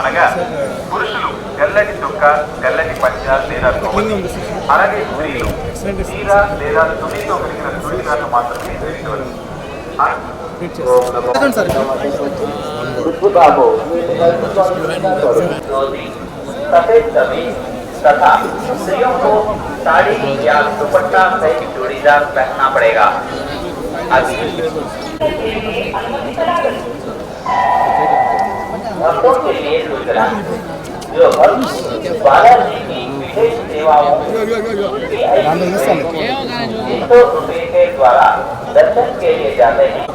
అనగా పురుషులు తెల్లటి చొక్క తెల్లటి పంచ లేదా ధోవతి అలాగే స్త్రీలు చీర లేదా తునితో కలిగిన చుడిదార్లు మాత్రమే ధరించవచ్చు ఆ, खुशबू धोती सफेद कमीज तथा स्त्रियों को साड़ी या दुपट्टा सहित चूड़ीदार पहनना पड़ेगा अभी लिए सूचना जो भक्त बालाजी की विशेष सेवाओं तीन सौ रुपये के द्वारा दर्शन के लिए जाते हैं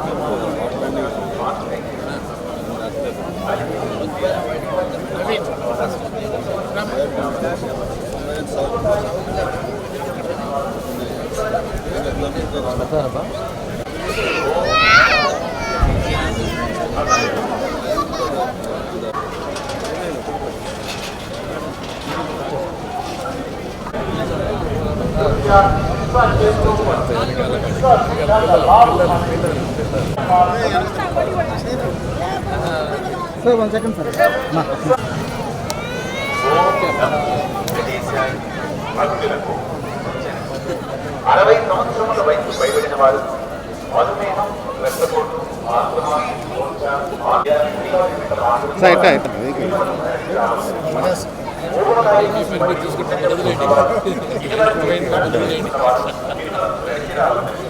Sir one second sir అరవై సంవత్సరముల వయసు పైబడిన వారు మధుమేహం రక్తపోటు ఆత్మ ఆధ్యాత్మిక సార్ ఎట్లా